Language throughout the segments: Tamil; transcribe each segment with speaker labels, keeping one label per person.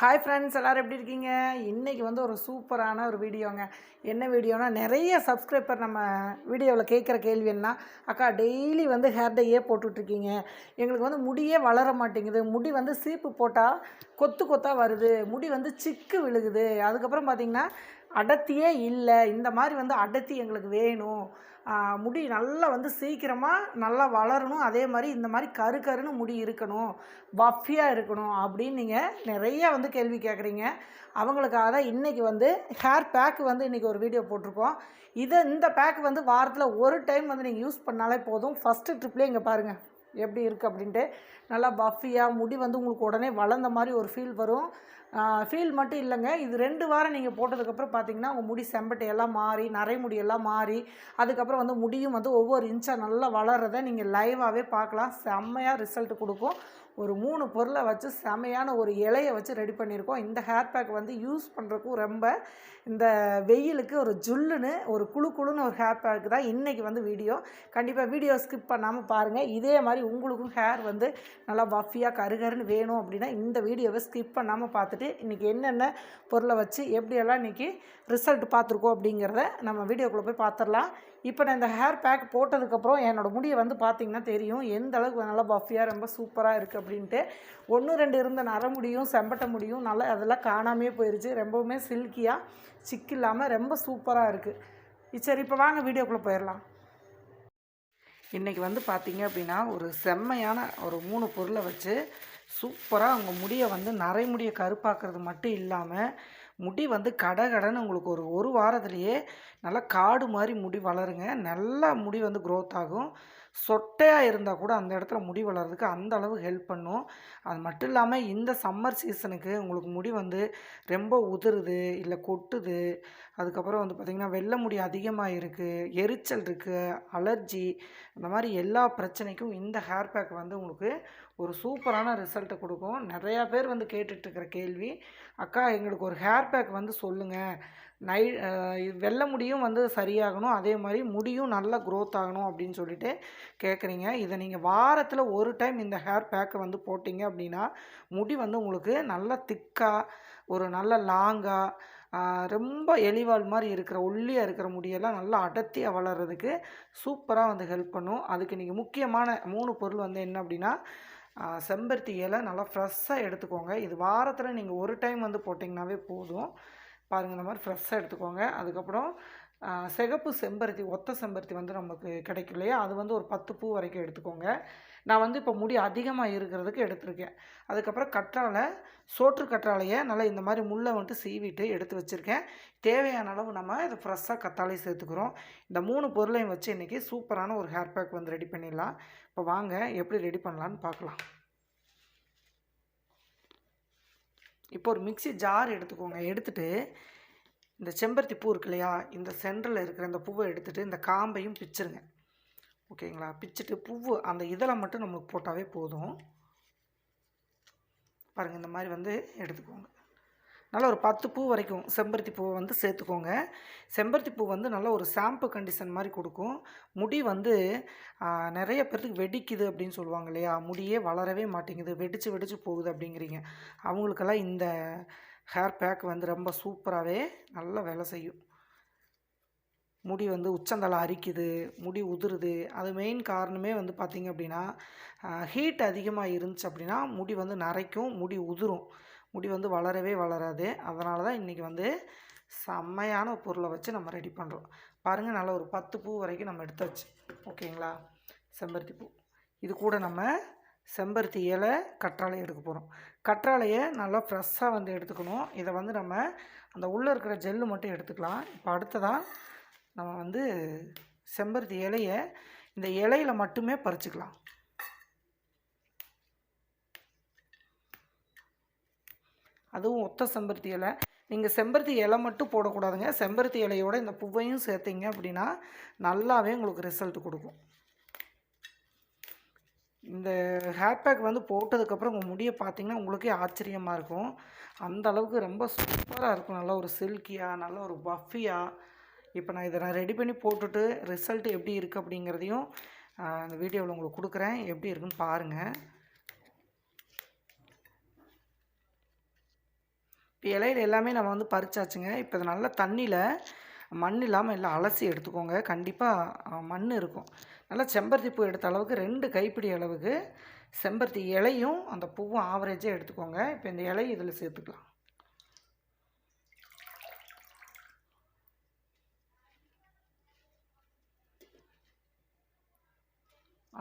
Speaker 1: ஹாய் ஃப்ரெண்ட்ஸ் எல்லோரும் எப்படி இருக்கீங்க? இன்றைக்கி வந்து ஒரு சூப்பரான ஒரு வீடியோங்க. என்ன வீடியோனா நிறைய சப்ஸ்கிரைபர் நம்ம வீடியோவில் கேட்குற கேள்வி என்ன? அக்கா டெய்லி வந்து ஹேர் டையே போட்டுட்ருக்கீங்க. எங்களுக்கு வந்து முடியே வளர மாட்டேங்குது. முடி வந்து சீப்பு போட்டால் கொத்து கொத்தாக வருது. முடி வந்து சிக்கு விழுகுது. அதுக்கப்புறம் பார்த்திங்கன்னா அடர்த்தியே இல்லை. இந்த மாதிரி வந்து அடர்த்தி எங்களுக்கு வேணும். முடி நல்லா வந்து சீக்கிரமாக நல்லா வளரணும். அதே மாதிரி இந்த மாதிரி கரு கருன்னு முடி இருக்கணும். பஃபியாக இருக்கணும் அப்படின்னு நீங்கள் நிறைய வந்து கேள்வி கேட்குறீங்க. அவங்களுக்காக தான் இன்றைக்கி வந்து ஹேர் பேக் வந்து இன்றைக்கி ஒரு வீடியோ போட்டிருக்கோம். இதை இந்த பேக் வந்து வாரத்தில் ஒரு டைம் வந்து நீங்கள் யூஸ் பண்ணாலே போதும். ஃபஸ்ட்டு ட்ரிப்லேயே இங்கே பாருங்கள் எப்படி இருக்குது அப்படின்ட்டு. நல்லா பஃபியாக முடி வந்து உங்களுக்கு உடனே வளர்ந்த மாதிரி ஒரு ஃபீல் வரும். ஃபீல் மட்டும் இல்லைங்க. இது ரெண்டு வாரம் நீங்கள் போட்டதுக்கப்புறம் பார்த்தீங்கன்னா உங்கள் முடி செம்பட்டை எல்லாம் மாறி நரை முடியெல்லாம் மாறி அதுக்கப்புறம் வந்து முடியும் வந்து ஒவ்வொரு இன்ச்சாக நல்லா வளர்றதை நீங்கள் லைவாகவே பார்க்கலாம். செம்மையாக ரிசல்ட் கொடுக்கும். ஒரு மூணு பொருளை வச்சு செமையான ஒரு இலையை வச்சு ரெடி பண்ணியிருக்கோம். இந்த ஹேர் பேக் வந்து யூஸ் பண்ணுறக்கும் ரொம்ப இந்த வெயிலுக்கு ஒரு ஜுல்லுன்னு ஒரு குழு குழுன்னு ஒரு ஹேர் பேக் தான் இன்றைக்கி வந்து வீடியோ கண்டிப்பாக வீடியோ ஸ்கிப் பண்ணாமல் பாருங்கள் இதே மாதிரி உங்களுக்கும் ஹேர் வந்து நல்லா பஃபியாக கருகருன்னு வேணும் அப்படின்னா இந்த வீடியோவை ஸ்கிப் பண்ணாமல் பார்த்துட்டு இன்றைக்கி என்னென்ன பொருளை வச்சு எப்படியெல்லாம் இன்றைக்கி ரிசல்ட் பார்த்துருக்கோம் அப்படிங்கிறத நம்ம வீடியோக்குள்ளே போய் பார்த்துடலாம். இப்போ நான் இந்த ஹேர் பேக் போட்டதுக்கப்புறம் என்னோடய முடியை வந்து பார்த்திங்கன்னா தெரியும். எந்த அளவுக்கு நல்லா பஃபியாக ரொம்ப சூப்பராக இருக்குது அப்படின்ட்டு. ஒன்று ரெண்டு இருந்த நரமுடியும் செம்பட்ட முடியும் நல்லா அதெல்லாம் காணாமே போயிடுச்சு ரொம்பவுமே சில்கியாக சிக்கு இல்லாமல் ரொம்ப சூப்பராக இருக்குது சரி இப்போ வாங்க வீடியோக்குள்ளே போயிடலாம். இன்றைக்கி வந்து பார்த்திங்க அப்படின்னா ஒரு செம்மையான ஒரு மூணு பொருளை வச்சு சூப்பராக அவங்க முடியை வந்து நரைமுடியை கருப்பாக்குறது மட்டும் இல்லாமல் முடி வந்து கடகடன்னு உங்களுக்கு ஒரு ஒரு வாரத்துலேயே நல்லா காடு மாதிரி முடி வளருங்க. நல்லா முடி வந்து க்ரோத் ஆகும். சொட்டையாக இருந்தால் கூட அந்த இடத்துல முடி வளர்றதுக்கு அந்த அளவு ஹெல்ப் பண்ணும். அது மட்டும் இல்லாமல் இந்த சம்மர் சீசனுக்கு உங்களுக்கு முடி வந்து ரொம்ப உதிருது இல்லை கொட்டுது. அதுக்கப்புறம் வந்து பார்த்திங்கன்னா வெள்ளை முடி அதிகமாக இருக்குது எரிச்சல் இருக்குது அலர்ஜி அந்த மாதிரி எல்லா பிரச்சனைக்கும் இந்த ஹேர் பேக் வந்து உங்களுக்கு ஒரு சூப்பரான ரிசல்ட்டை கொடுக்கும். நிறையா பேர் வந்து கேட்டுட்ருக்கிற கேள்வி அக்கா எங்களுக்கு ஒரு ஹேர் பேக் வந்து சொல்லுங்கள் நை வெள்ளை முடியும் வந்து சரியாகணும். அதே மாதிரி முடியும் நல்லா க்ரோத் ஆகணும் அப்படின்னு சொல்லிட்டு கேட்குறீங்க இதை நீங்கள் வாரத்தில் ஒரு டைம் இந்த ஹேர் பேக்கை வந்து போட்டிங்க அப்படின்னா முடி வந்து உங்களுக்கு நல்லா திக்காக ஒரு நல்ல லாங்காக ரொம்ப எலிவால் மாதிரி இருக்கிற ஒல்லியாக இருக்கிற முடியெல்லாம் நல்லா அடர்த்தியாக வளர்கிறதுக்கு சூப்பராக வந்து ஹெல்ப் பண்ணும். அதுக்கு நீங்கள் முக்கியமான மூணு பொருள் வந்து என்ன அப்படின்னா செம்பருத்தி இலை நல்லா ஃப்ரெஷ்ஷாக எடுத்துக்கோங்க. இது வாரத்தில் நீங்கள் ஒரு டைம் வந்து போட்டிங்கனாவே போதும். பாருங்கள் இந்த மாதிரி ஃப்ரெஷ்ஷாக எடுத்துக்கோங்க. அதுக்கப்புறம் சிகப்பு செம்பருத்தி ஒத்த செம்பருத்தி வந்து நமக்கு கிடைக்கும் இல்லையா? அது வந்து ஒரு பத்து பூ வரைக்கும் எடுத்துக்கோங்க. நான் வந்து இப்போ முடி அதிகமாக இருக்கிறதுக்கு எடுத்திருக்கேன். அதுக்கப்புறம் கற்றாழை சோற்று கற்றாழையை நல்லா இந்த மாதிரி முள்ளை வந்துட்டு சீவிட்டு எடுத்து வச்சுருக்கேன். தேவையான அளவு நம்ம இதை ஃப்ரெஷ்ஷாக கத்தாழை சேர்த்துக்கிறோம். இந்த மூணு பொருளையும் வச்சு இன்றைக்கி சூப்பரான ஒரு ஹேர் பேக் வந்து ரெடி பண்ணிடலாம். இப்போ வாங்க எப்படி ரெடி பண்ணலான்னு பார்க்கலாம். இப்போ ஒரு மிக்சி ஜார் எடுத்துக்கோங்க. எடுத்துகிட்டு இந்த செம்பருத்தி பூ இருக்கு இல்லையா? இந்த சென்டரில் இருக்கிற இந்த பூவை எடுத்துகிட்டு இந்த காம்பையும் பிச்சுருங்க. ஓகேங்களா? பிச்சுட்டு பூவு அந்த இதழை மட்டும் நம்மளுக்கு போட்டாவே போதும். பாருங்கள் இந்த மாதிரி வந்து எடுத்துக்கோங்க. நல்லா ஒரு பத்து பூ வரைக்கும் செம்பருத்தி பூவை வந்து சேர்த்துக்கோங்க. செம்பருத்தி பூ வந்து நல்ல ஒரு ஷாம்பு கண்டிஷன் மாதிரி கொடுக்கும். முடி வந்து நிறைய பேர்த்துக்கு வெடிக்குது அப்படின்னு சொல்லுவாங்க இல்லையா? முடியே வளரவே மாட்டேங்குது. வெடித்து வெடித்து போகுது அப்படிங்கிறீங்க. அவங்களுக்கெல்லாம் இந்த ஹேர் பேக் வந்து ரொம்ப சூப்பராகவே நல்லா வேலை செய்யும். முடி வந்து உச்சந்தலை அரிக்குது முடி உதிருது. அது மெயின் காரணமே வந்து பார்த்திங்க அப்படின்னா ஹீட் அதிகமாக இருந்துச்சு அப்படின்னா முடி வந்து நரைக்கும் முடி உதிரும். முடி வந்து வளரவே வளராது. அதனால தான் இன்றைக்கி வந்து செம்மையான பொருளை வச்சு நம்ம ரெடி பண்ணுறோம் பாருங்கள் நல்லா ஒரு பத்து பூ வரைக்கும் நம்ம எடுத்தாச்சு ஓகேங்களா? செம்பருத்தி பூ. இது கூட நம்ம செம்பருத்தி இலை கற்றாழை எடுக்க போகிறோம் கற்றாழையை நல்லா ஃப்ரெஷ்ஷாக வந்து எடுத்துக்கணும். இதை வந்து நம்ம அந்த உள்ளே இருக்கிற ஜெல்லு மட்டும் எடுத்துக்கலாம். இப்போ அடுத்ததாக நம்ம வந்து செம்பருத்தி இலையை இந்த இலையில மட்டுமே பறிச்சுக்கலாம். அதுவும் ஒத்த செம்பருத்தி இலை. நீங்கள் செம்பருத்தி இலை மட்டும் போடக்கூடாதுங்க. செம்பருத்தி இலையோட இந்த பூவையும் சேர்த்திங்க அப்படின்னா நல்லாவே உங்களுக்கு ரிசல்ட் கொடுக்கும். இந்த ஹேர் பேக் வந்து போட்டதுக்கப்புறம் உங்கள் முடியை பார்த்தீங்கன்னா உங்களுக்கே ஆச்சரியமாக இருக்கும். அந்த அளவுக்கு ரொம்ப சூப்பராக இருக்கும். நல்லா ஒரு சில்கியாக நல்ல ஒரு பஃபியாக இப்போ நான் இதை நான் ரெடி பண்ணி போட்டுட்டு ரிசல்ட் எப்படி இருக்குது அப்படிங்கிறதையும் அந்த வீடியோவில் உங்களுக்கு கொடுக்குறேன். எப்படி இருக்குன்னு பாருங்கள் இலையில எல்லாமே நம்ம வந்து பறிச்சாச்சுங்க. இப்போ இது நல்லா தண்ணியில் மண் இல்லாமல் எல்லாம் அலசி எடுத்துக்கோங்க. கண்டிப்பாக மண் இருக்கும். நல்லா செம்பருத்தி பூ எடுத்த அளவுக்கு ரெண்டு கைப்பிடி அளவுக்கு செம்பருத்தி இலையும் அந்த பூவும் ஆவரேஜாக எடுத்துக்கோங்க. இப்போ இந்த இலையை இதில் சேர்த்துக்கலாம்.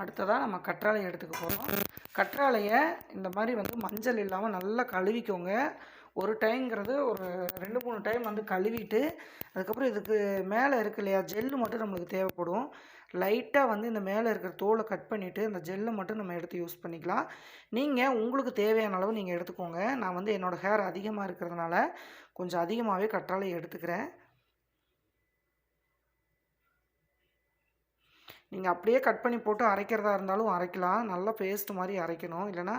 Speaker 1: அடுத்ததாக நம்ம கற்றாழை எடுத்துக்க போகிறோம் கற்றாழையை இந்த மாதிரி வந்து மஞ்சள் இல்லாமல் நல்லா கழுவிக்கோங்க. ஒரு டைம்ங்கிறது ஒரு ரெண்டு மூணு டைம் வந்து கழுவிட்டு அதுக்கப்புறம் இதுக்கு மேலே இருக்கு இல்லையா ஜெல்லு மட்டும் நம்மளுக்கு தேவைப்படும். லைட்டாக வந்து இந்த மேலே இருக்கிற தோலை கட் பண்ணிவிட்டு இந்த ஜெல்லை மட்டும் நம்ம எடுத்து யூஸ் பண்ணிக்கலாம். நீங்கள் உங்களுக்கு தேவையான அளவு நீங்கள் எடுத்துக்கோங்க. நான் வந்து என்னோடய ஹேர் அதிகமாக இருக்கிறதுனால கொஞ்சம் அதிகமாகவே கற்றாழை எடுத்துக்கிறேன். நீங்கள் அப்படியே கட் பண்ணி போட்டு அரைக்கிறதா இருந்தாலும் அரைக்கலாம். நல்லா பேஸ்ட் மாதிரி அரைக்கணும். இல்லைன்னா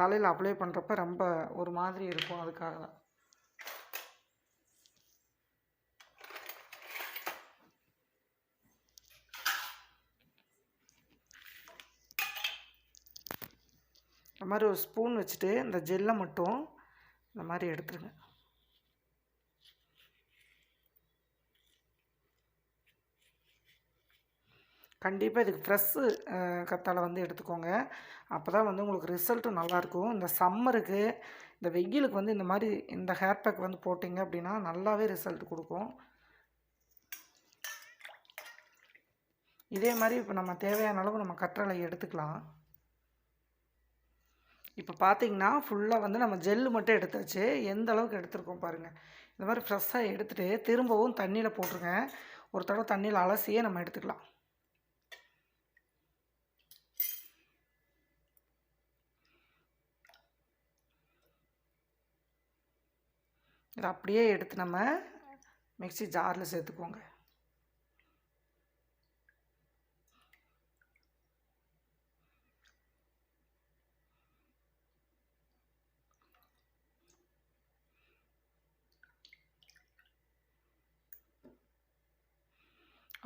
Speaker 1: தலையில் அப்ளை பண்ணுறப்ப ரொம்ப ஒரு மாதிரி இருக்கும் அதுக்காக. தான் இந்த மாதிரி ஒரு ஸ்பூன் வச்சுட்டு இந்த ஜெல்லை மட்டும் இந்த மாதிரி எடுத்துருங்க. கண்டிப்பாக இதுக்கு ஃப்ரெஷ்ஷு கத்தாழை வந்து எடுத்துக்கோங்க. அப்போ தான் வந்து உங்களுக்கு ரிசல்ட்டும் நல்லாயிருக்கும். இந்த சம்மருக்கு இந்த வெயிலுக்கு வந்து இந்த மாதிரி இந்த ஹேர் பேக் வந்து போட்டிங்க அப்படின்னா நல்லாவே ரிசல்ட் கொடுக்கும். இதே மாதிரி இப்போ நம்ம தேவையான அளவு நம்ம கற்றாழை எடுத்துக்கலாம். இப்போ பார்த்தீங்கன்னா ஃபுல்லாக வந்து நம்ம ஜெல்லு மட்டும் எடுத்தாச்சு. எந்த அளவுக்கு எடுத்துருக்கோம் பாருங்கள் இந்த மாதிரி ஃப்ரெஷ்ஷாக எடுத்துகிட்டு திரும்பவும் தண்ணியில் போட்டுருங்க. ஒரு தடவை தண்ணியில் அலசியே நம்ம எடுத்துக்கலாம். இதை அப்படியே எடுத்து நம்ம மிக்ஸி ஜாரில் சேர்த்துக்கோங்க.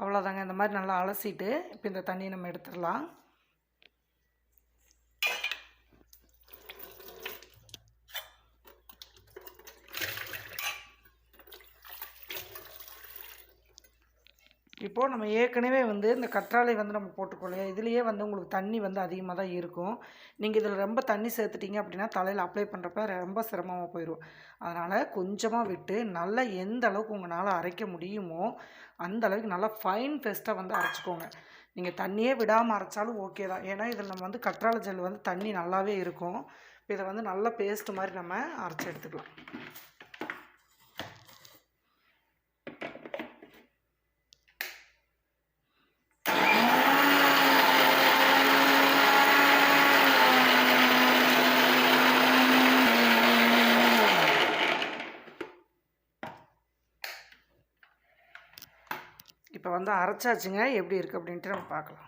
Speaker 1: அவ்வளோதாங்க இந்த மாதிரி நல்லா அலசிட்டு இப்போ இந்த தண்ணியை நம்ம எடுத்துடலாம். இப்போது நம்ம ஏற்கனவே வந்து இந்த கற்றாழை வந்து நம்ம போட்டுக்கொள்ளையா இதுலேயே வந்து உங்களுக்கு தண்ணி வந்து அதிகமாக தான் இருக்கும். நீங்கள் இதில் ரொம்ப தண்ணி சேர்த்துட்டீங்க அப்படின்னா தலையில் அப்ளை பண்ணுறப்ப ரொம்ப சிரமமாக போயிடும் அதனால் கொஞ்சமாக விட்டு நல்லா எந்த அளவுக்கு உங்களால் அரைக்க முடியுமோ அந்த அளவுக்கு நல்லா ஃபைன் பேஸ்ட்டாக வந்து அரைச்சிக்கோங்க. நீங்கள் தண்ணியே விடாமல் அரைச்சாலும் ஓகே தான். ஏன்னா இதில் நம்ம வந்து கற்றாழை ஜெல் வந்து தண்ணி நல்லாவே இருக்கும். இதை வந்து நல்ல பேஸ்ட் மாதிரி நம்ம அரைச்சி எடுத்துக்கலாம். இப்போ வந்து அரைச்சாச்சுங்க. எப்படி இருக்குது அப்படின்ட்டு நம்ம பார்க்கலாம்.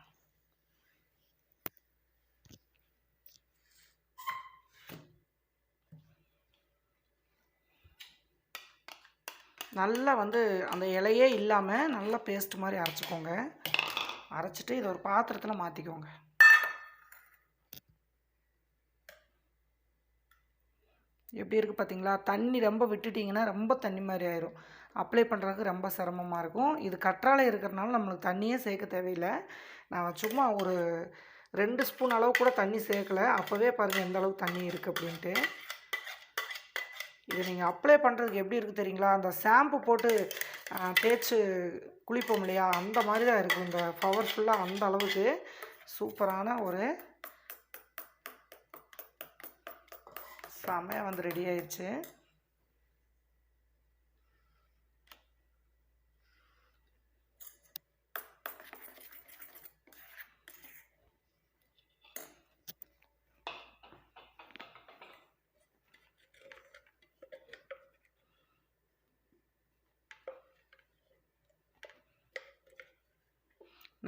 Speaker 1: நல்லா வந்து அந்த இலையே இல்லாமல் நல்லா பேஸ்ட் மாதிரி அரைச்சிக்கோங்க. அரைச்சிட்டு இதை ஒரு பாத்திரத்தில் மாற்றிக்கோங்க எப்படி இருக்குது பார்த்தீங்களா? தண்ணி ரொம்ப விட்டுட்டிங்கன்னா ரொம்ப தண்ணி மாதிரி ஆயிரும். அப்ளை பண்ணுறதுக்கு ரொம்ப சிரமமாக இருக்கும். இது கற்றாழை இருக்கிறனால நம்மளுக்கு தண்ணியே சேர்க்க தேவையில்லை. நான் சும்மா ஒரு ரெண்டு ஸ்பூன் அளவு கூட தண்ணி சேர்க்கலை. அப்போவே பாருங்கள் எந்த அளவுக்கு தண்ணி இருக்குது அப்படின்ட்டு. இது நீங்கள் அப்ளை பண்ணுறதுக்கு எப்படி இருக்குது தெரியுங்களா? அந்த ஷாம்பு போட்டு தேய்ச்சி குளிப்போம் இல்லையா? அந்த மாதிரி தான் இருக்கும். இந்த பவர்ஃபுல்லாக அந்த அளவுக்கு சூப்பரான ஒரு செமையாக வந்து ரெடி ஆயிடுச்சு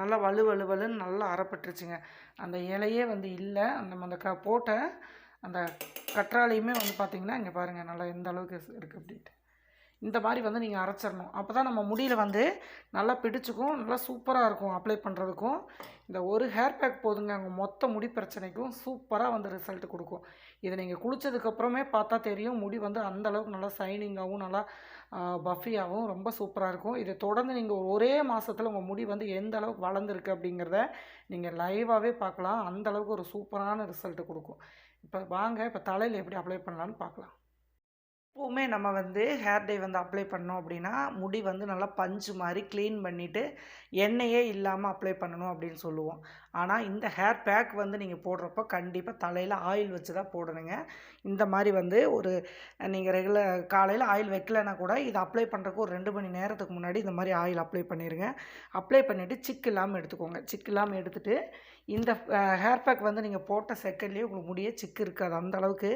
Speaker 1: நல்லா வலு வலு வலுன்னு நல்லா அறப்பட்டுருச்சுங்க. அந்த இலையே வந்து இல்லை. அந்த அந்த க போட்ட அந்த கற்றாழையுமே வந்து பார்த்திங்கன்னா இங்கே பாருங்கள் நல்லா எந்த அளவுக்கு இருக்குது அப்படின்ட்டு. இந்த மாதிரி வந்து நீங்கள் அரைச்சிடணும். அப்போ தான் நம்ம முடியில் வந்து நல்லா பிடிச்சிக்கும் நல்லா சூப்பராக இருக்கும் அப்ளை பண்ணுறதுக்கும் இந்த ஒரு ஹேர் பேக் போதுங்க அங்கே மொத்த முடி பிரச்சனைக்கும் சூப்பராக வந்து ரிசல்ட் கொடுக்கும். இதை நீங்கள் குளித்ததுக்கப்புறமே பார்த்தா தெரியும் முடி வந்து அந்தளவுக்கு நல்லா சைனிங்காகவும் நல்லா பஃபியாகவும் ரொம்ப சூப்பராக இருக்கும். இதை தொடர்ந்து நீங்கள் ஒரே மாதத்தில் உங்கள் முடி வந்து எந்த அளவுக்கு வளர்ந்துருக்கு அப்படிங்கிறத நீங்கள் லைவாகவே பார்க்கலாம். அந்த அளவுக்கு ஒரு சூப்பரான ரிசல்ட் கொடுக்கும். இப்போ வாங்க இப்போ தலையில் எப்படி அப்ளை பண்ணலான்னு பார்க்கலாம். எப்போவுமே நம்ம வந்து ஹேர் டே வந்து அப்ளை பண்ணோம் அப்படின்னா முடி வந்து நல்லா பஞ்சு மாதிரி க்ளீன் பண்ணிவிட்டு எண்ணெயே இல்லாமல் அப்ளை பண்ணணும் அப்படின்னு சொல்லுவோம். ஆனால் இந்த ஹேர் பேக் வந்து நீங்கள் போடுறப்போ கண்டிப்பாக தலையில் ஆயில் வச்சு தான் போடணுங்க. இந்த மாதிரி வந்து ஒரு நீங்கள் ரெகுலர் காலையில் ஆயில் வைக்கலைன்னா கூட இதை அப்ளை பண்ணுறக்கு ஒரு ரெண்டு மணி நேரத்துக்கு முன்னாடி இந்த மாதிரி ஆயில் அப்ளை பண்ணிடுங்க அப்ளை பண்ணிவிட்டு சிக்கு இல்லாமல் எடுத்துக்கோங்க. சிக்கு இல்லாமல் எடுத்துகிட்டு இந்த ஹேர் பேக் வந்து நீங்கள் போட்ட செகண்ட்லேயே உங்களுக்கு முடியே சிக்கு இருக்காது. அந்த அளவுக்கு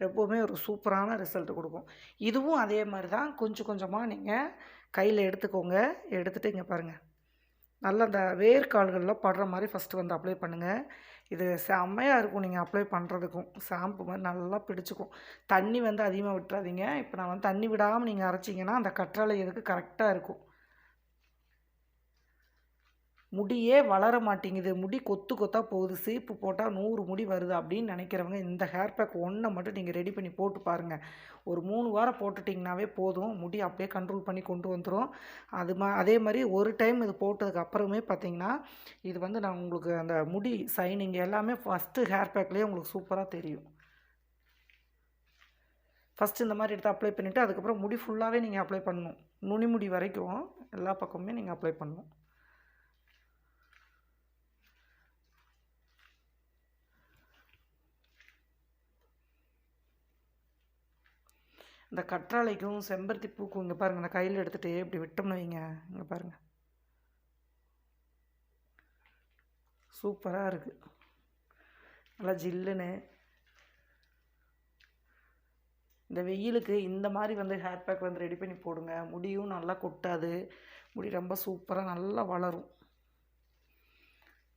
Speaker 1: எப்போவுமே ஒரு சூப்பரான ரிசல்ட் கொடுக்கும். இதுவும் அதே மாதிரி தான். கொஞ்சம் கொஞ்சமாக நீங்கள் கையில் எடுத்துக்கோங்க. எடுத்துகிட்டு இங்கே பாருங்கள் நல்லா அந்த வேர்க்கால்களில் படுற மாதிரி ஃபஸ்ட்டு வந்து அப்ளை பண்ணுங்கள் இது செம்மையாக இருக்கும் நீங்கள் அப்ளை பண்ணுறதுக்கும் ஷாம்பு மாதிரி நல்லா பிடிச்சிக்கும். தண்ணி வந்து அதிகமாக விட்டுறாதீங்க. இப்போ நான் வந்து தண்ணி விடாமல் நீங்கள் அரைச்சிங்கன்னா அந்த கற்றாழை எதுக்கு கரெக்டாக இருக்கும். முடியே வளர மாட்டேங்குது. முடி கொத்து கொத்தாக போகுது. சீப்பு போட்டால் நூறு முடி வருது அப்படின்னு நினைக்கிறவங்க இந்த ஹேர் பேக் ஒன்றை மட்டும் நீங்கள் ரெடி பண்ணி போட்டு பாருங்கள் ஒரு மூணு வாரம் போட்டுட்டிங்கனாவே போதும். முடி அப்படியே கண்ட்ரோல் பண்ணி கொண்டு வந்துடும் அது மா அதே மாதிரி ஒரு டைம் இது போட்டதுக்கு அப்புறமே பார்த்தீங்கன்னா இது வந்து நான் உங்களுக்கு அந்த முடி சைனிங் எல்லாமே ஃபஸ்ட்டு ஹேர் பேக்லேயே உங்களுக்கு சூப்பராக தெரியும். ஃபஸ்ட்டு இந்த மாதிரி எடுத்து அப்ளை பண்ணிவிட்டு அதுக்கப்புறம் முடி ஃபுல்லாகவே நீங்கள் அப்ளை பண்ணணும். நுனிமுடி வரைக்கும் எல்லா பக்கமுமே நீங்கள் அப்ளை பண்ணணும். இந்த கற்றாழைக்கும் செம்பருத்தி பூக்கும் இங்கே பாருங்கள் நான் கையில் எடுத்துகிட்டு இப்படி விட்டோம்னு வைங்க. இங்கே பாருங்கள் சூப்பராக இருக்குது நல்லா ஜில்லுன்னு. இந்த வெயிலுக்கு இந்த மாதிரி வந்து ஹேர் பேக் வந்து ரெடி பண்ணி போடுங்க. முடியும் நல்லா கொட்டாது. முடி ரொம்ப சூப்பராக நல்லா வளரும்.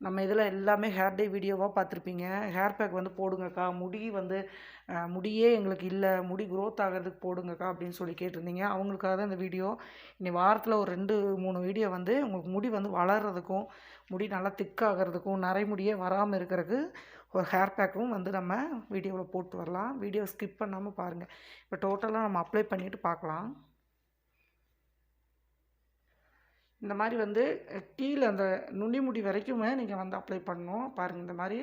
Speaker 1: நம்ம இதில் எல்லாமே ஹேர் டே வீடியோவாக பார்த்துருப்பீங்க. ஹேர் பேக் வந்து போடுங்கக்கா. முடி வந்து முடியே எங்களுக்கு இல்லை. முடி க்ரோத் ஆகிறதுக்கு போடுங்கக்கா அப்படின்னு சொல்லி கேட்டிருந்தீங்க. அவங்களுக்காக தான் இந்த வீடியோ இன்னி வாரத்தில் ஒரு ரெண்டு மூணு வீடியோ வந்து உங்களுக்கு முடி வந்து வளர்கிறதுக்கும் முடி நல்லா திக்காகிறதுக்கும் நரைமுடியே வராமல் இருக்கிறதுக்கு ஒரு ஹேர் பேக்கும் வந்து நம்ம வீடியோவில் போட்டு வரலாம். வீடியோ ஸ்கிப் பண்ணாமல் பாருங்கள் இப்போ டோட்டலாக நம்ம அப்ளை பண்ணிவிட்டு பார்க்கலாம். இந்த மாதிரி வந்து கீழே அந்த நுனிமுடி வரைக்குமே நீங்கள் வந்து அப்ளை பண்ணணும். பாருங்கள் இந்த மாதிரி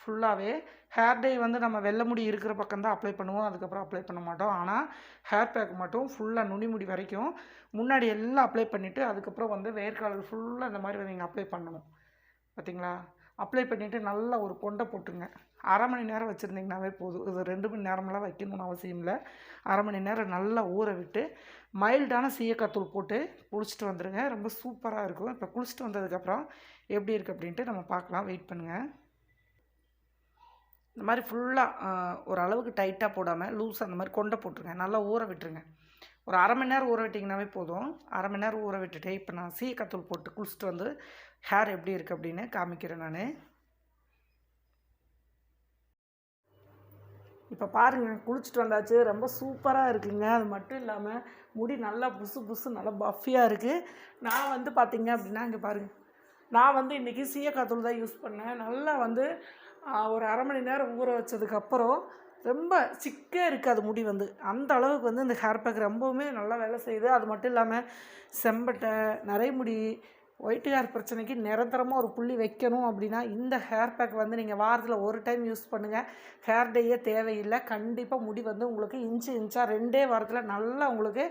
Speaker 1: ஃபுல்லாகவே ஹேர் டே வந்து நம்ம வெள்ளை முடி இருக்கிற பக்கம் தான் அப்ளை பண்ணுவோம். அதுக்கப்புறம் அப்ளை பண்ண மாட்டோம். ஆனால் ஹேர் பேக் மட்டும் ஃபுல்லாக நுனிமுடி வரைக்கும் முன்னாடி எல்லாம் அப்ளை பண்ணிவிட்டு அதுக்கப்புறம் வந்து வேர்க்காலர் ஃபுல்லாக இந்த மாதிரி நீங்கள் அப்ளை பண்ணணும். பார்த்தீங்களா அப்ளை பண்ணிவிட்டு நல்லா ஒரு கொண்டை போட்டுருங்க. அரை மணி நேரம் வச்சுருந்தீங்கனாவே போதும். இது ரெண்டு மணி நேரமெல்லாம் வைக்கணும்னு அவசியம் இல்லை. அரை மணி நேரம் நல்லா ஊற விட்டு மைல்டான சீயக்காத்தூள் போட்டு குளிச்சுட்டு வந்துடுங்க ரொம்ப சூப்பராக இருக்கும். இப்போ குளிச்சுட்டு வந்ததுக்கப்புறம் எப்படி இருக்குது அப்படின்ட்டு நம்ம பார்க்கலாம். வெயிட் பண்ணுங்கள் இந்த மாதிரி ஃபுல்லாக ஒரு அளவுக்கு டைட்டாக போடாமல் லூஸ் அந்த மாதிரி கொண்டை போட்டுருங்க. நல்லா ஊற விட்டுருங்க. ஒரு அரை மணி நேரம் ஊற விட்டிங்கனாவே போதும். அரை மணி நேரம் ஊற விட்டுட்டு இப்போ நான் சீக்கத்தூள் போட்டு குளிச்சுட்டு வந்து ஹேர் எப்படி இருக்குது அப்படின்னு காமிக்கிறேன் நான். இப்போ பாருங்கள் குளிச்சுட்டு வந்தாச்சு. ரொம்ப சூப்பராக இருக்குங்க. அது மட்டும் இல்லாமல் முடி நல்லா புசு புசு நல்லா பஃபியாக இருக்குது நான் வந்து பார்த்திங்க அப்படின்னா இங்கே பாருங்கள் நான் வந்து இன்றைக்கி சீயக்காத்தூள் தான் யூஸ் பண்ணேன். நல்லா வந்து ஒரு அரை மணி நேரம் ஊற வச்சதுக்கப்புறம் ரொம்ப சிக்கே இருக்காது முடி வந்து. அந்த அளவுக்கு வந்து இந்த ஹேர் பேக் ரொம்பவுமே நல்லா வேலை செய்யுது. அது மட்டும் இல்லாமல் செம்பட்டை நரைமுடி ஒயிட் ஹேர் பிரச்சனைக்கு நிரந்தரமாக ஒரு புள்ளி வைக்கணும் அப்படின்னா இந்த ஹேர் பேக் வந்து நீங்கள் வாரத்தில் ஒரு டைம் யூஸ் பண்ணுங்கள் ஹேர் டேயே தேவையில்லை. கண்டிப்பாக முடி வந்து உங்களுக்கு இன்ச்சு இன்ச்சாக ரெண்டே வாரத்தில் நல்லா உங்களுக்கு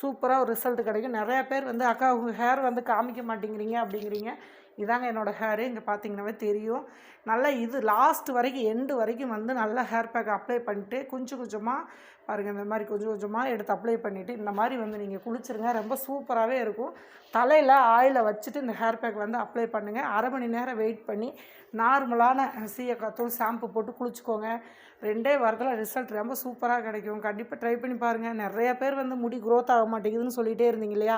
Speaker 1: சூப்பராக ஒரு ரிசல்ட் கிடைக்கும். நிறையா பேர் வந்து அக்கா உங்கள் ஹேர் வந்து காமிக்க மாட்டேங்கிறீங்க அப்படிங்கிறீங்க. இதாங்க என்னோடய ஹேரு இங்கே பார்த்தீங்கன்னாவே தெரியும். நல்லா இது லாஸ்ட் வரைக்கும் எண்டு வரைக்கும் வந்து நல்லா ஹேர் பேக் அப்ளை பண்ணிட்டு கொஞ்சம் கொஞ்சமாக பாருங்கள் இந்த மாதிரி கொஞ்சம் கொஞ்சமாக எடுத்து அப்ளை பண்ணிவிட்டு இந்த மாதிரி வந்து நீங்கள் குளிச்சிருங்க. ரொம்ப சூப்பராகவே இருக்கும். தலையில் ஆயிலை வச்சுட்டு இந்த ஹேர் பேக் வந்து அப்ளை பண்ணுங்கள் அரை மணி நேரம் வெயிட் பண்ணி நார்மலான சீயக்காத்தூள் ஷாம்பு போட்டு குளிச்சுக்கோங்க. ரெண்டே வாரத்தில் ரிசல்ட் ரொம்ப சூப்பராக கிடைக்கும். கண்டிப்பாக ட்ரை பண்ணி பாருங்கள் நிறைய பேர் வந்து முடி க்ரோத் ஆக மாட்டேங்குதுன்னு சொல்லிகிட்டே இருந்தீங்க இல்லையா?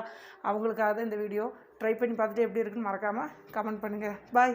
Speaker 1: அவங்களுக்காக இந்த வீடியோ ட்ரை பண்ணி பார்த்துட்டு எப்படி இருக்குன்னு மறக்காமல் கமெண்ட் பண்ணுங்கள் பாய்